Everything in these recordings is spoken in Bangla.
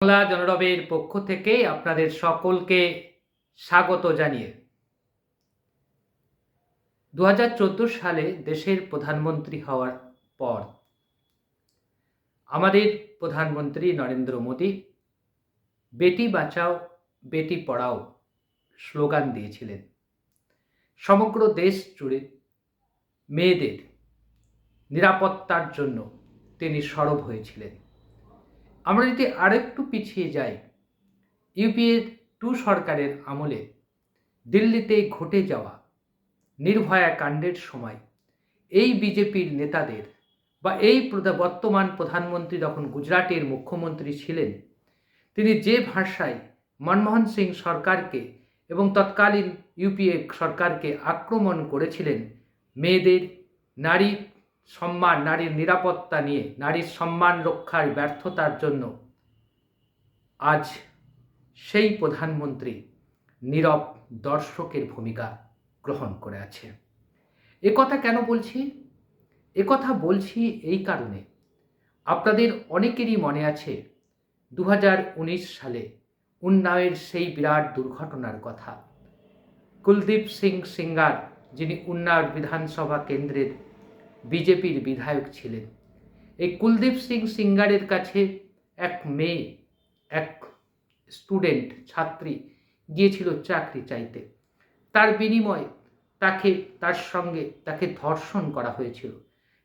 বাংলা জনরবের পক্ষ থেকে আপনাদের সকলকে স্বাগত জানিয়ে। দুহাজার চোদ্দ সালে দেশের প্রধানমন্ত্রী হওয়ার পর আমাদের প্রধানমন্ত্রী নরেন্দ্র মোদী বেটি বাঁচাও, বেটি পড়াও স্লোগান দিয়েছিলেন। সমগ্র দেশ জুড়ে মেয়েদের নিরাপত্তার জন্য তিনি সরব হয়েছিলেন। আমরা যদি আরেকটু পিছিয়ে যাই ইউপিএ টু সরকারের আমলে দিল্লিতে ঘটে যাওয়া নির্ভয়া কাণ্ডের সময় এই বিজেপির নেতাদের বা এই বর্তমান প্রধানমন্ত্রী যখন গুজরাটের মুখ্যমন্ত্রী ছিলেন, তিনি যে ভাষায় মনমোহন সিং সরকারকে এবং তৎকালীন ইউপিএ সরকারকে আক্রমণ করেছিলেন, মেয়েদের, নারী সম্মান, নারীর নিরাপত্তা নিয়ে, নারীর সম্মান রক্ষার ব্যর্থতার জন্য। আজ সেই প্রধানমন্ত্রী নীরব দর্শকের ভূমিকা গ্রহণ করে আছে। কথা কেন বলছি? কথা বলছি এই কারণে, আপনাদের অনেকেরই মনে আছে দু হাজার উনিশ সালে উন্নাওয়ের সেই বিরাট দুর্ঘটনার কথা। কুলদীপ সিং সিঙ্গার, যিনি উন্নাও বিধানসভা কেন্দ্রের বিজেপির বিধায়ক ছিলেন। এই কুলদীপ সিং সিঙ্গারের কাছে এক মেয়ে, এক স্টুডেন্ট, ছাত্রী গিয়েছিল চাকরি চাইতে। তার বিনিময়ে তাকে, তার সঙ্গে তাকে ধর্ষণ করা হয়েছিল।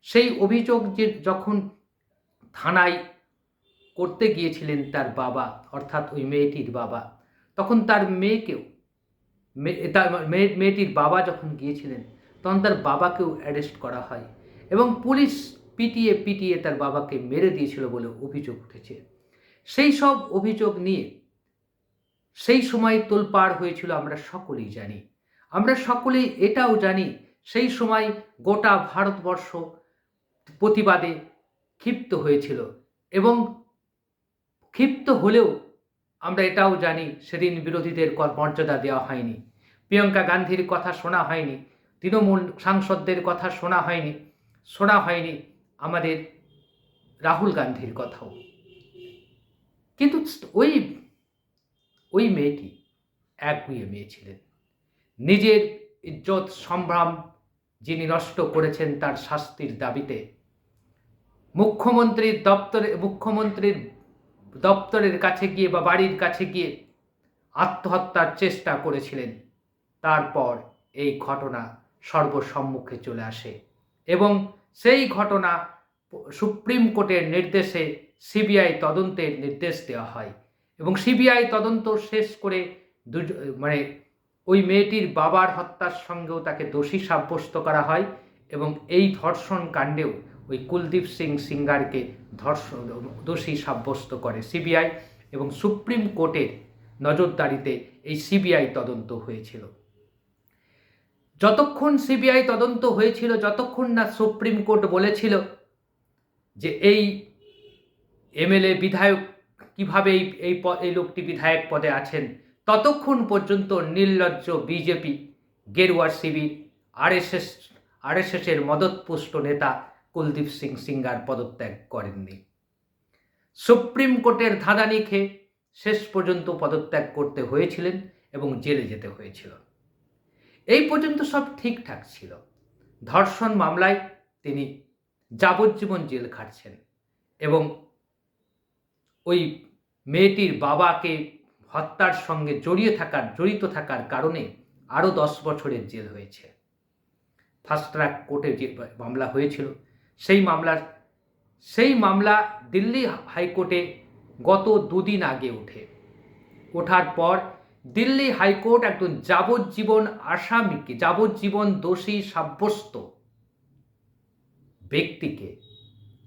সেই অভিযোগ যে যখন থানায় করতে গিয়েছিলেন তার বাবা, অর্থাৎ ওই মেয়েটির বাবা, তখন তার মেয়েকেও তার মেয়ে মেয়েটির বাবা যখন গিয়েছিলেন, তখন তার বাবাকেও অ্যারেস্ট করা হয়। এবং পুলিশ পিটিয়ে পিটিয়ে তার বাবাকে মেরে দিয়েছিল বলে অভিযোগ উঠেছে। সেই সব অভিযোগ নিয়ে সেই সময় তোলপাড় হয়েছিল, আমরা সকলেই জানি। আমরা সকলেই এটাও জানি, সেই সময় গোটা ভারতবর্ষ প্রতিবাদে ক্ষিপ্ত হয়েছিল এবং ক্ষিপ্ত হলেও আমরা এটাও জানি, সেদিন বিরোধীদের মর্যাদা দেওয়া হয়নি। প্রিয়ঙ্কা গান্ধীর কথা শোনা হয়নি, তৃণমূল সাংসদদের কথা শোনা হয়নি। শোনা হয়নি আমাদের রাহুল গান্ধীর কথাও। কিন্তু ওই ওই মেয়েটি একগুয়ে মেয়ে ছিলেন। নিজের ইজ্জত, সম্ভ্রাম যিনি নষ্ট করেছেন তার শাস্তির দাবিতে মুখ্যমন্ত্রীর দপ্তরে, মুখ্যমন্ত্রীর দপ্তরের কাছে গিয়ে বা বাড়ির কাছে গিয়ে আত্মহত্যার চেষ্টা করেছিলেন। তারপর এই ঘটনা সর্বসম্মুখে চলে আসে। এবং সেই ঘটনা সুপ্রিম কোর্টের নির্দেশে সিবিআই তদন্তের নির্দেশ দেওয়া হয়। এবং সিবিআই তদন্ত শেষ করে মানে ওই মেয়েটির বাবার হত্যার সঙ্গেও তাকে দোষী সাব্যস্ত করা হয় এবং এই ধর্ষণ কাণ্ডেও ওই কুলদীপ সিং সিঙ্গারকে ধর্ষণ দোষী সাব্যস্ত করে সিবিআই এবং সুপ্রিম কোর্টের নজরদারিতে এই সিবিআই তদন্ত হয়েছিল। যতক্ষণ সিবিআই তদন্ত হয়েছিল, যতক্ষণ না সুপ্রিম কোর্ট বলেছিল যে এই এমএলএ বিধায়ক কীভাবে এই এই এই লোকটি বিধায়ক পদে আছেন, ততক্ষণ পর্যন্ত নির্লজ্জ বিজেপি গেরুয়া শিবির, আরএসএস, আরএসএসের মদতপুষ্ট নেতা কুলদীপ সিং সিঙ্গার পদত্যাগ করেননি। সুপ্রিম কোর্টের ধাঁধানি খেয়ে শেষ পর্যন্ত পদত্যাগ করতে হয়েছিলেন এবং জেলে যেতে হয়েছিল। এই পর্যন্ত সব ঠিকঠাক ছিল। ধর্ষণ মামলায় তিনি যাবজ্জীবন জেল খাটছেন এবং ওই মেয়েটির বাবাকে হত্যার সঙ্গে জড়িয়ে থাকার, জড়িত থাকার কারণে আরও দশ বছরের জেল হয়েছে। ফার্স্ট ট্র্যাক কোর্টে যে মামলা হয়েছিল, সেই মামলার, সেই মামলা দিল্লি হাইকোর্টে গত দুদিন আগে ওঠে। ওঠার পর দিল্লি হাইকোর্ট একজন যাবজ্জীবন আসামিকে, যাবজ্জীবন দোষী সাব্যস্ত ব্যক্তিকে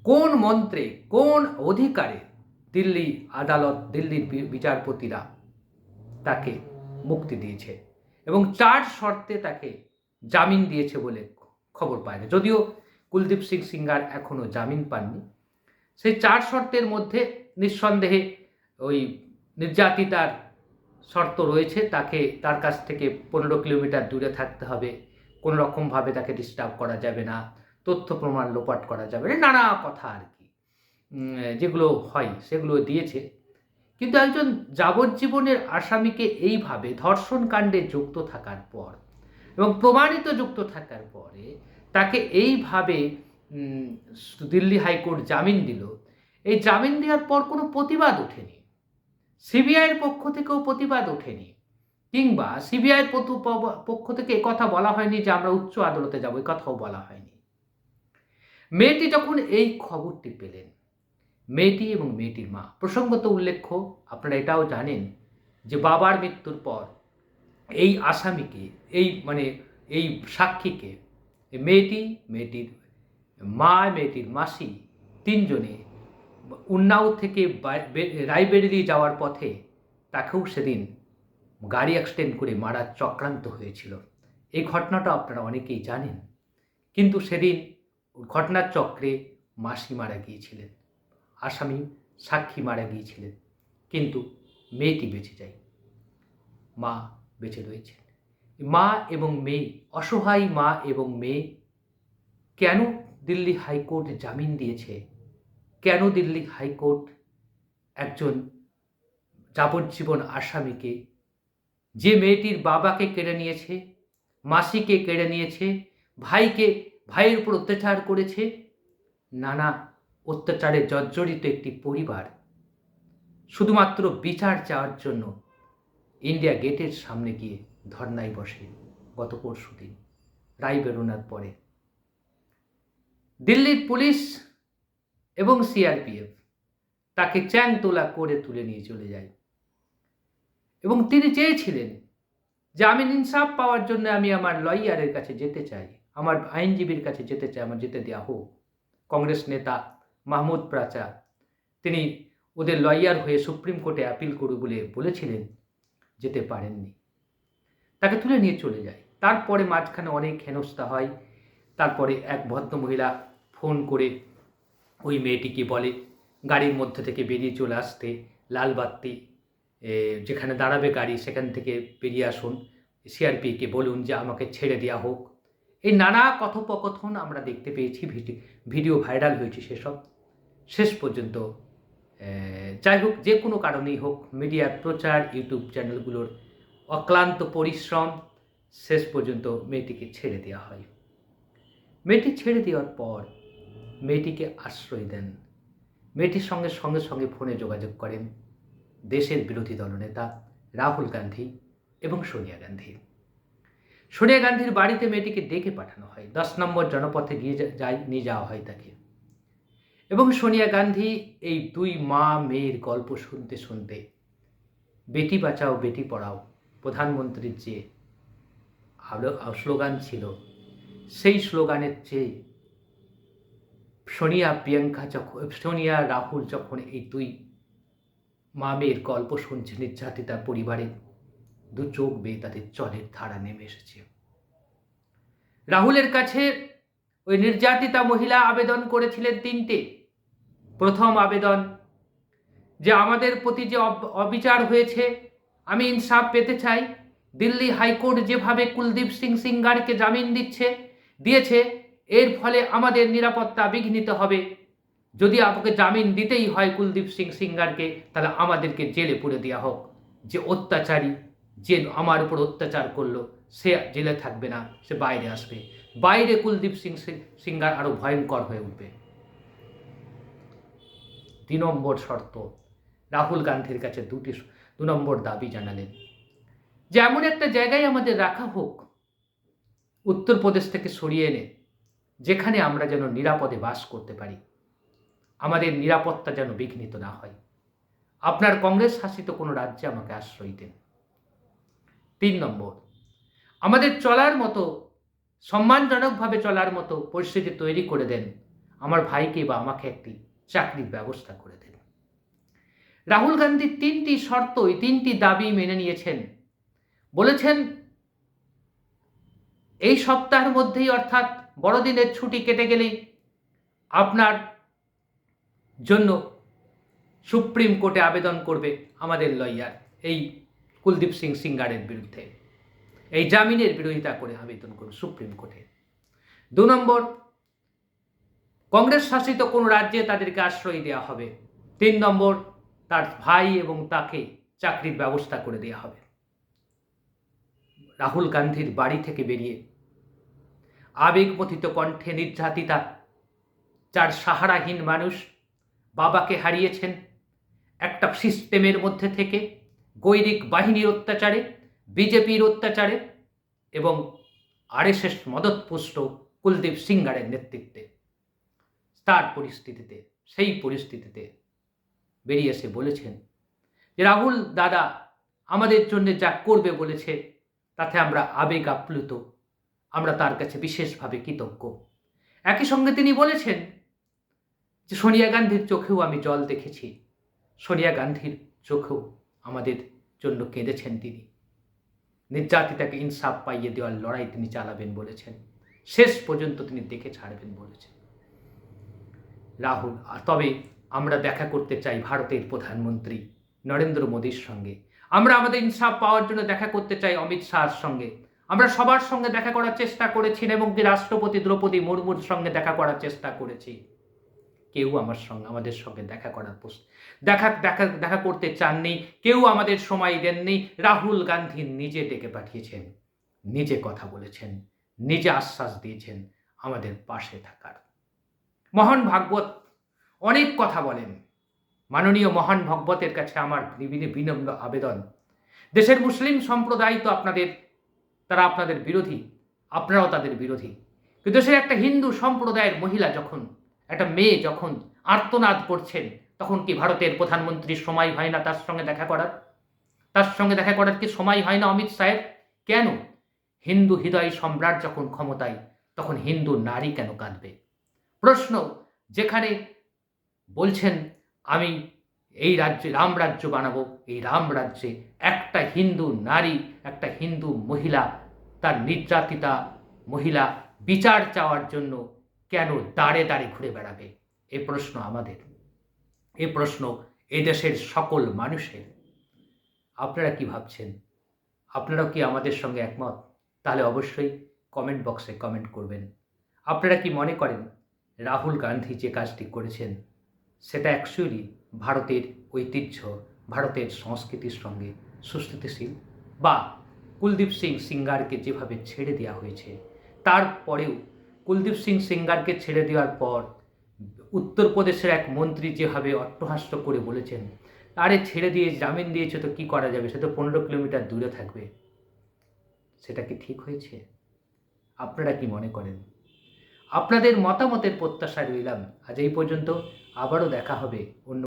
কোন মন্ত্রে, কোন অধিকারে দিল্লি আদালত, দিল্লির বিচারপতিরা তাকে মুক্তি দিয়েছে এবং চার শর্তে তাকে জামিন দিয়েছে বলে খবর পায় যদিও কুলদীপ সিং সিঙ্গার এখনও জামিন পাননি। সেই চার শর্তের মধ্যে নিঃসন্দেহে ওই নির্যাতিতার শর্ত রয়েছে, তাকে, তার কাছ থেকে পনেরো কিলোমিটার দূরে থাকতে হবে। কোনো রকমভাবে তাকে ডিস্টার্ব করা যাবে না, তথ্য প্রমাণ লোপাট করা যাবে না, নানা কথা আর কি। যেগুলো হয়, সেগুলো দিয়েছে। কিন্তু একজন যাবজ্জীবনের আসামিকে এইভাবে ধর্ষণ কাণ্ডে যুক্ত থাকার পর এবং প্রমাণিত যুক্ত থাকার পরে তাকে এইভাবে দিল্লি হাইকোর্ট জামিন দিল। এই জামিন দেওয়ার পর কোনো প্রতিবাদ ওঠেনি। সিবিআইয়ের পক্ষ থেকেও প্রতিবাদ ওঠেনি। কিংবা সিবিআইয়ের পক্ষ থেকে কথা বলা হয়নি যে আমরা উচ্চ আদালতে যাব এই কথাও বলা হয়নি। মেয়েটি যখন এই খবরটি পেলেন, মেয়েটি এবং মেয়েটির মা, প্রসঙ্গত উল্লেখ্য, আপনারা এটাও জানেন যে বাবার মৃত্যুর পর এই আসামিকে, এই মানে এই সাক্ষীকে মেয়েটি, মেয়েটির মা, মেয়েটির মাসি তিনজনে উন্নাও থেকে রায়বেরেলি যাওয়ার পথে তাকেও সেদিন গাড়ি অ্যাক্সিডেন্ট করে মারার চক্রান্ত হয়েছিল। এই ঘটনাটা আপনারা অনেকেই জানেন। কিন্তু সেদিন ঘটনার চক্রে মাসি মারা গিয়েছিলেন, আসামি সাক্ষী মারা গিয়েছিলেন, কিন্তু মেয়েটি বেঁচে যায়। মা বেঁচে রয়েছেন। মা এবং মেয়ে, অসহায় মা এবং মেয়ে কেন দিল্লি হাইকোর্ট জামিন দিয়েছে কেন দিল্লি হাইকোর্ট একজন যাবজ্জীবন আসামিকে, যে মেয়েটির বাবাকে কেড়ে নিয়েছে, মাসিকে কেড়ে নিয়েছে, ভাইকে, ভাইয়ের উপর অত্যাচার করেছে, নানা অত্যাচারে জর্জরিত একটি পরিবার, শুধুমাত্র বিচার চাওয়ার জন্য ইন্ডিয়া গেটের সামনে গিয়ে ধর্নায় বসে গত পরশু দিন রায় বেরোনোর পরে। দিল্লির পুলিশ এবং সিআরপিএফ তাকে চ্যাং তোলা করে তুলে নিয়ে চলে যায়। এবং তিনি চেয়েছিলেন আমি ইনসাফ পাওয়ার জন্য আমি আমার লয়ারের কাছে যেতে চাই, আমার আইনজীবীর কাছে যেতে চাই, আমার যেতে দেওয়া হোক। কংগ্রেস নেতা মাহমুদ প্রাচা তিনি ওদের লয়ার হয়ে সুপ্রিম কোর্টে অ্যাপিল করবে বলে বলেছিলেন, যেতে পারেননি। তাকে তুলে নিয়ে চলে যায়। তারপরে মাঝখানে অনেক হেনস্থা হয়। তারপরে এক ভদ্রমহিলা ফোন করে ওই মেয়েটিকে বলে? গাড়ির মধ্যে থেকে বেরিয়ে চলে আসতে লাল বাত্তি যেখানে দাঁড়াবে গাড়ি, সেখান থেকে বেরিয়ে আসুন। সিআরপিকে বলুন যে আমাকে ছেড়ে দেওয়া হোক। এই নানা কথোপকথন আমরা দেখতে পেয়েছি, ভিডি- ভিডিও ভাইরাল হয়েছে সেসব। শেষ পর্যন্ত যাই হোক, যে কোনো কারণেই হোক, মিডিয়ার প্রচার, ইউটিউব চ্যানেলগুলোর অক্লান্ত পরিশ্রম, শেষ পর্যন্ত মেয়েটিকে ছেড়ে দেওয়া হয়। মেয়েটি ছেড়ে দেওয়ার পর মেয়েটিকে আশ্রয় দেন। মেয়েটির সঙ্গে সঙ্গে সঙ্গে ফোনে যোগাযোগ করেন দেশের বিরোধী দলনেতা রাহুল গান্ধী এবং সোনিয়া গান্ধী। সোনিয়া গান্ধীর বাড়িতে মেয়েটিকে ডেকে পাঠানো হয়। দশ নম্বর জনপথে গিয়ে যাই, নিয়ে যাওয়া হয় তাকে। এবং সোনিয়া গান্ধী এই দুই মা মেয়ের গল্প শুনতে শুনতে বেটি বাঁচাও, বেটি পড়াও, প্রধানমন্ত্রীর যে স্লোগান ছিল, সেই স্লোগানের চেয়ে সোনিয়া প্রিয়াঙ্কা যখন সোনিয়া রাহুল যখন এই দুই মা মেয়ের গল্প শুনছে নির্যাতিতা পরিবারে, দু চোখ বেয়ে তাদের জলের ধারা নেমে এসেছে। রাহুলের কাছে ওই নির্যাতিতা মহিলা আবেদন করেছিলেন তিনটে। প্রথম আবেদন, যে আমাদের প্রতি যে অব- অবিচার হয়েছে, আমি ইনসাফ পেতে চাই, দিল্লি হাইকোর্ট যেভাবে কুলদীপ সিং সিঙ্গারকে জামিন দিচ্ছে, দিয়েছে এর ফলে আমাদের নিরাপত্তা বিঘ্নিত হবে। যদি আমাকে জামিন দিতেই হয় কুলদীপ সিং সিঙ্গারকে, তাহলে আমাদেরকে জেলে পুরে দেওয়া হোক। যে অত্যাচারী, যে আমার উপর অত্যাচার করল, সে জেলে থাকবে না, সে বাইরে আসবে। বাইরে কুলদীপ সিং সিঙ্গার আরও ভয়ঙ্কর হয়ে উঠবে। তিন নম্বর শর্ত, রাহুল গান্ধীর কাছে দুটি দু নম্বর দাবি জানালেন। যে এমন একটা জায়গায় আমাদের রাখা হোক, উত্তরপ্রদেশ থেকে সরিয়ে এনে যেখানে আমরা যেন নিরাপদে বাস করতে পারি। আমাদের নিরাপত্তা যেন বিঘ্নিত না হয়। আপনার কংগ্রেস শাসিত কোনো রাজ্যে আমাকে আশ্রয় দেন। তিন নম্বর, আমাদের চলার মতো, সম্মানজনকভাবে চলার মতো পরিস্থিতি তৈরি করে দেন আমার ভাইকে বা আমাকে একটি চাকরির ব্যবস্থা করে দেন। রাহুল গান্ধী তিনটি শর্ত এই তিনটি দাবি মেনে নিয়েছেন। বলেছেন, এই সপ্তাহের মধ্যেই অর্থাৎ বড়দিনের ছুটি কেটে গেলেই আপনার জন্য সুপ্রিম কোর্টে আবেদন করবে আমাদের লয়ার, এই কুলদীপ সিং সিঙ্গারের বিরুদ্ধে। এই জামিনের বিরোধিতা করে আবেদন করবে সুপ্রিম কোর্টে। দু নম্বর, কংগ্রেস শাসিত কোনো রাজ্যে তাদেরকে আশ্রয় দেওয়া হবে? তিন নম্বর, তার ভাই এবং তাকে চাকরির ব্যবস্থা করে দেওয়া হবে। রাহুল গান্ধীর বাড়ি থেকে বেরিয়ে আবেগমথিত কণ্ঠে নির্যাতিতা, যার সাহারাহীন মানুষ বাবাকে হারিয়েছেন। একটা সিস্টেমের মধ্যে থেকে গৈরিক বাহিনীর অত্যাচারে, বিজেপির অত্যাচারে এবং আরএসএস মদতপুষ্ট কুলদীপ সিঙ্গারের নেতৃত্বে। তার পরিস্থিতিতে, সেই পরিস্থিতিতে বেরিয়ে এসে বলেছেন যে, রাহুল দাদা, আমাদের জন্য যা করবে বলেছে, তাতে আমরা আবেগ আপ্লুত আমরা তার কাছে বিশেষভাবে কৃতজ্ঞ। একই সঙ্গে তিনি বলেছেন যে, সোনিয়া গান্ধীর চোখেও আমি জল দেখেছি। সোনিয়া গান্ধীর চোখেও আমাদের জন্য কেঁদেছেন তিনি। নির্যাতিতাকে ইনসাফ পাইয়ে দেওয়ার লড়াই তিনি চালাবেন বলেছেন। শেষ পর্যন্ত তিনি দেখে ছাড়বেন বলেছেন। রাহুল তবে আমরা দেখা করতে চাই ভারতের প্রধানমন্ত্রী নরেন্দ্র মোদীর সঙ্গে। আমরা আমাদের ইনসাফ পাওয়ার জন্য দেখা করতে চাই অমিত শাহর সঙ্গে। আমরা সবার সঙ্গে দেখা করার চেষ্টা করেছি এবং কি রাষ্ট্রপতি দ্রৌপদী মুর্মুর সঙ্গে দেখা করার চেষ্টা করেছি। কেউ আমার সঙ্গে, আমাদের সঙ্গে দেখা করার দেখা দেখা দেখা করতে চাননি, কেউ আমাদের সময় দেননি। রাহুল গান্ধী নিজে ডেকে পাঠিয়েছেন, নিজে কথা বলেছেন, নিজে আশ্বাস দিয়েছেন আমাদের পাশে থাকার। মহান ভাগবত অনেক কথা বলেন। মাননীয় মহান ভগবতের কাছে আমার বিনম্র আবেদন। দেশের মুসলিম সম্প্রদায় তো আপনাদের তারা আপনাদের বিরোধী, আপনারাও তাদের বিরোধী। কিন্তু দেশের একটা হিন্দু সম্প্রদায়ের মহিলা যখন, একটা মেয়ে যখন আর্তনাদ করছেন, তখন কি ভারতের প্রধানমন্ত্রীর সময় হয় না তার সঙ্গে দেখা করার? তার সঙ্গে দেখা করার কি সময় হয় না অমিত শাহের? কেন? হিন্দু হৃদয় সম্রাট যখন ক্ষমতায়, তখন হিন্দু নারী কেন কাঁদবে? প্রশ্ন যেখানে বলছেন, আমি এই রাজ্যে রাম রাজ্য বানাবো। এই রাম রাজ্যে একটা হিন্দু নারী, একটা হিন্দু মহিলা, তার নির্যাতিতা মহিলা বিচার চাওয়ার জন্য কেন দাঁড়ে দাঁড়ে ঘুরে বেড়াবে? এ প্রশ্ন আমাদের। এ প্রশ্ন এদেশের সকল মানুষের। আপনারা কি ভাবছেন? আপনারাও কি আমাদের সঙ্গে একমত? তাহলে অবশ্যই কমেন্ট বক্সে কমেন্ট করবেন। আপনারা কি মনে করেন রাহুল গান্ধী যে কাজটি করেছেন, সেটা অ্যাকচুয়ালি ভারতের ঐতিহ্য, ভারতের সংস্কৃতির সঙ্গে সুস্থিতিশীল বা কুলদীপ সিং সিঙ্গারকে যেভাবে ছেড়ে দেওয়া হয়েছে তারপরেও কুলদীপ সিং সিঙ্গারকে ছেড়ে দেওয়ার পর উত্তরপ্রদেশের এক মন্ত্রী যেভাবে অট্টহাস্য করে বলেছেন, আরে ছেড়ে দিয়ে জামিন দিয়েছে তো কি করা যাবে? সে তো পনেরো কিলোমিটার দূরে থাকবে। সেটা কি ঠিক হয়েছে? আপনারা কি মনে করেন? আপনাদের মতামতের প্রত্যাশায় রইলাম। আজ এই পর্যন্ত। আবারও দেখা হবে অন্য